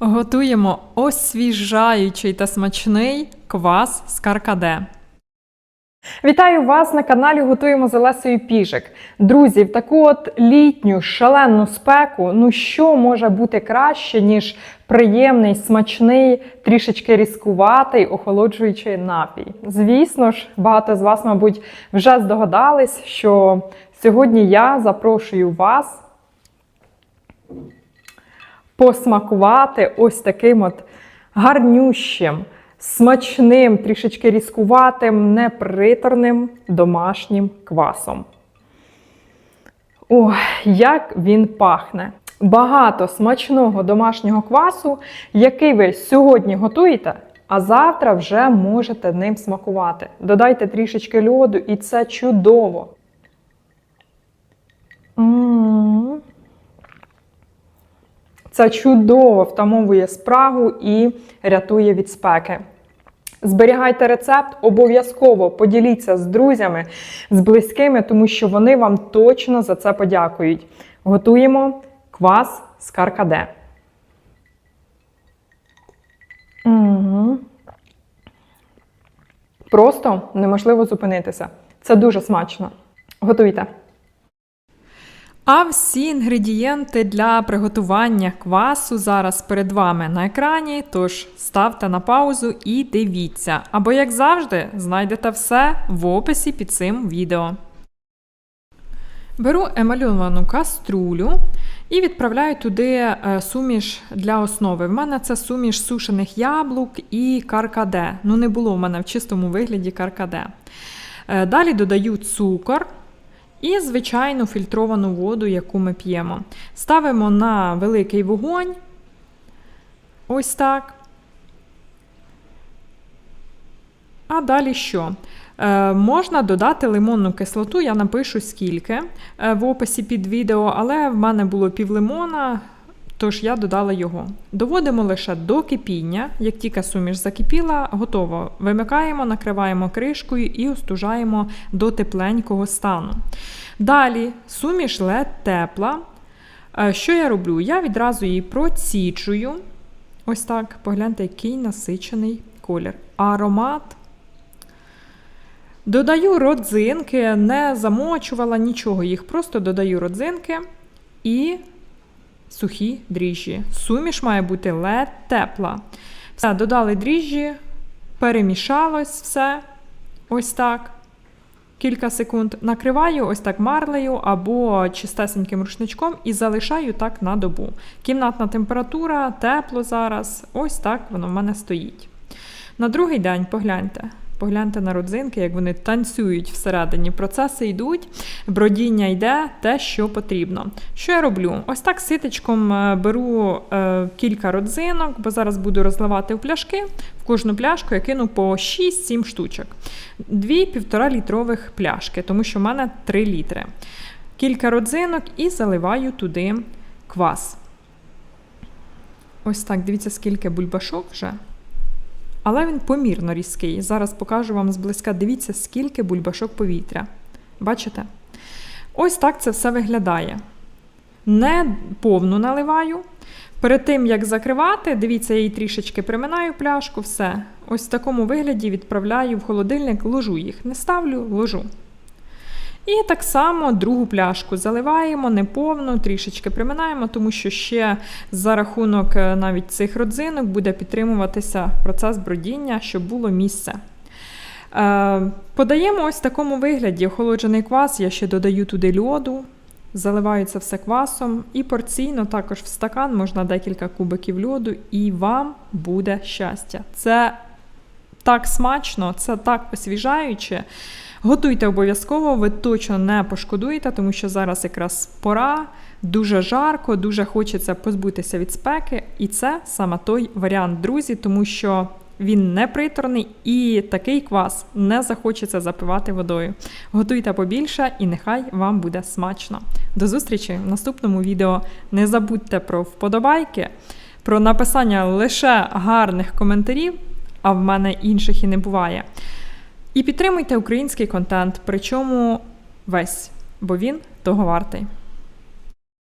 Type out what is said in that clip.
Готуємо освіжаючий та смачний квас з каркаде. Вітаю вас на каналі Готуємо з Олесею Піжик. Друзі, в таку от літню шалену спеку, ну що може бути краще, ніж приємний, смачний, трішечки різкуватий, охолоджуючий напій. Звісно ж, багато з вас, мабуть, вже здогадались, що сьогодні я запрошую вас посмакувати ось таким от гарнющим, смачним, трішечки різкуватим, неприторним домашнім квасом. Ох, як він пахне! Багато смачного домашнього квасу, який ви сьогодні готуєте, а завтра вже можете ним смакувати. Додайте трішечки льоду, і це чудово. Це чудово втамовує спрагу і рятує від спеки. Зберігайте рецепт, обов'язково поділіться з друзями, з близькими, тому що вони вам точно за це подякують. Готуємо квас з каркаде. Угу. Просто неможливо зупинитися. Це дуже смачно. Готуйте. А всі інгредієнти для приготування квасу зараз перед вами на екрані. Тож ставте на паузу і дивіться. Або, як завжди, знайдете все в описі під цим відео. Беру емальовану каструлю і відправляю туди е, суміш для основи. В мене це суміш сушених яблук і каркаде. Ну, не було в мене в чистому вигляді каркаде. Е, Далі додаю цукор. І звичайну фільтровану воду, яку ми п'ємо. Ставимо на великий вогонь. Ось так. А далі що? Е, можна додати лимонну кислоту, я напишу скільки е, в описі під відео, але в мене було пів лимона, тож я додала його. Доводимо лише до кипіння. Як тільки суміш закипіла, готово. Вимикаємо, накриваємо кришкою і остужаємо до тепленького стану. Далі суміш лед тепла. Е, Що я роблю? Я відразу її процічую. Ось так, погляньте, який насичений колір. Аромат. Додаю родзинки, не замочувала нічого, їх просто додаю родзинки і сухі дріжджі. Суміш має бути лед тепла. Все, додали дріжджі, перемішалось все. Ось так. Кілька секунд накриваю ось так марлею або чистесеньким рушничком і залишаю так на добу. Кімнатна температура, тепло зараз. Ось так воно в мене стоїть. На другий день погляньте. Погляньте на родзинки, як вони танцюють всередині. Процеси йдуть, бродіння йде те, що потрібно. Що я роблю? Ось так ситечком е, беру е, кілька родзинок, бо зараз буду розливати в пляшки. В кожну пляшку я кину по 6-7 штучок. Дві півтора літрових пляшки, тому що в мене 3 літри. Кілька родзинок і заливаю туди квас. Ось так, дивіться, скільки бульбашок вже. Але він помірно різкий. Зараз покажу вам зблизька. Дивіться, скільки бульбашок повітря. Бачите? Ось так це все виглядає. Не повну наливаю. Перед тим, як закривати, дивіться, я її трішечки приминаю пляшку, все. Ось в такому вигляді відправляю в холодильник, ложу їх. Не ставлю, ложу. І так само другу пляшку заливаємо неповну, трішечки приминаємо, тому що ще за рахунок е, навіть цих родзинок буде підтримуватися процес бродіння, щоб було місце. Е, Подаємо ось в такому вигляді охолоджений квас, я ще додаю туди льоду, заливаю це все квасом і порційно також в стакан можна декілька кубиків льоду, і вам буде щастя. Це так смачно, це так освіжаюче. Готуйте обов'язково, ви точно не пошкодуєте, тому що зараз якраз пора, дуже жарко, дуже хочеться позбутися від спеки. І це саме той варіант, друзі, тому що він не приторний і такий квас не захочеться запивати водою. Готуйте побільше і нехай вам буде смачно. До зустрічі в наступному відео. Не забудьте про вподобайки, про написання лише гарних коментарів, а в мене інших і не буває. І підтримуйте український контент, причому весь, бо він того вартий.